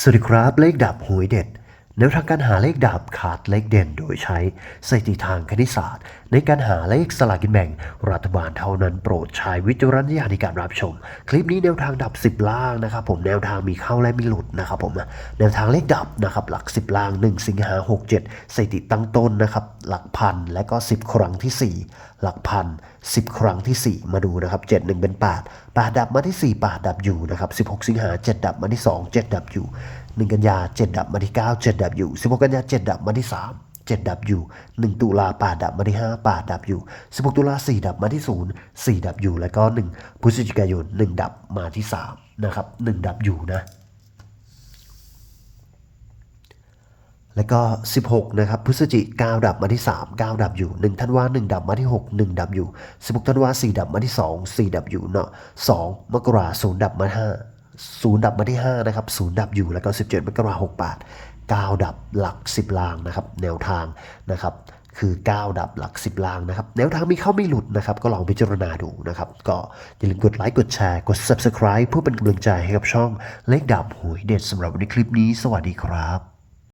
สวัสดีครับ เลขดับหวยเด็ด แนวทางการหาเลขดับขาดเลขเด่นโดยใช้สถิติทางคณิตศาสตร์ ในการหาเลขสลากกินแบ่ง รัฐบาลเท่านั้นโปรดใช้วิจารณญาณในการรับชม คลิปนี้แนวทางดับ 10 ล่างนะครับผมแนวทางมีเข้าและมีหลุดนะครับผมแนวทางเลขดับนะครับหลัก 10 ล่าง 1 สิงหา 67สถิติตั้งต้นนะครับหลักพันและก็ 10 ครั้งทีสี่4 หลักพัน 10 ครั้งทีสี่ 4 มาดูนะครับ7 1 เป็น8 8ดับมาที่ 4 8 ดับอยู่นะครับ16 สิงหา 7 ดับมาที่ 2 7 ดับอยู่ 1 กันยา 7 ดับมาที่ 9 7 ดับอยู่ 16 กันยา 7 ดับมาที่ 3 7 ดับอยู่ 1 ตุลา8ดับมาที่ 5 8 ดับอยู่ 16 ตุลา 4 ดับมาที่ 0 4 ดับอยู่ แล้วก็ 1 พฤศจิกายน 1 ดับมาที่ 3 นะครับ 1 ดับอยู่นะ แล้วก็ 16 นะครับ พฤศจิกา9ดับมาที่ 3 9 ดับอยู่ 1 ธันวา 1 ดับมาที่ 6 1 ดับอยู่ 16 ธันวา 4 ดับมาที่ 2 4 ดับอยู่เนาะ 2 มกราคม0ดับมา ที่5 0ดับมาที่ 5 นะครับ0ดับอยู่แล้วก็ 17มกราคม68 9ดับหลัก 10 ลางนะครับแนวทางนะครับคือ 9 ดับหลัก 10 ลางนะครับแนวทางมีเข้าไม่หลุดนะครับก็ลองพิจารณาดูนะครับก็อย่าลืมกดไลค์กดแชร์กด Subscribe เพื่อเป็นกำลังใจให้กับช่องเลขดับหวยเด็ดสำหรับในคลิปนี้ สวัสดีครับ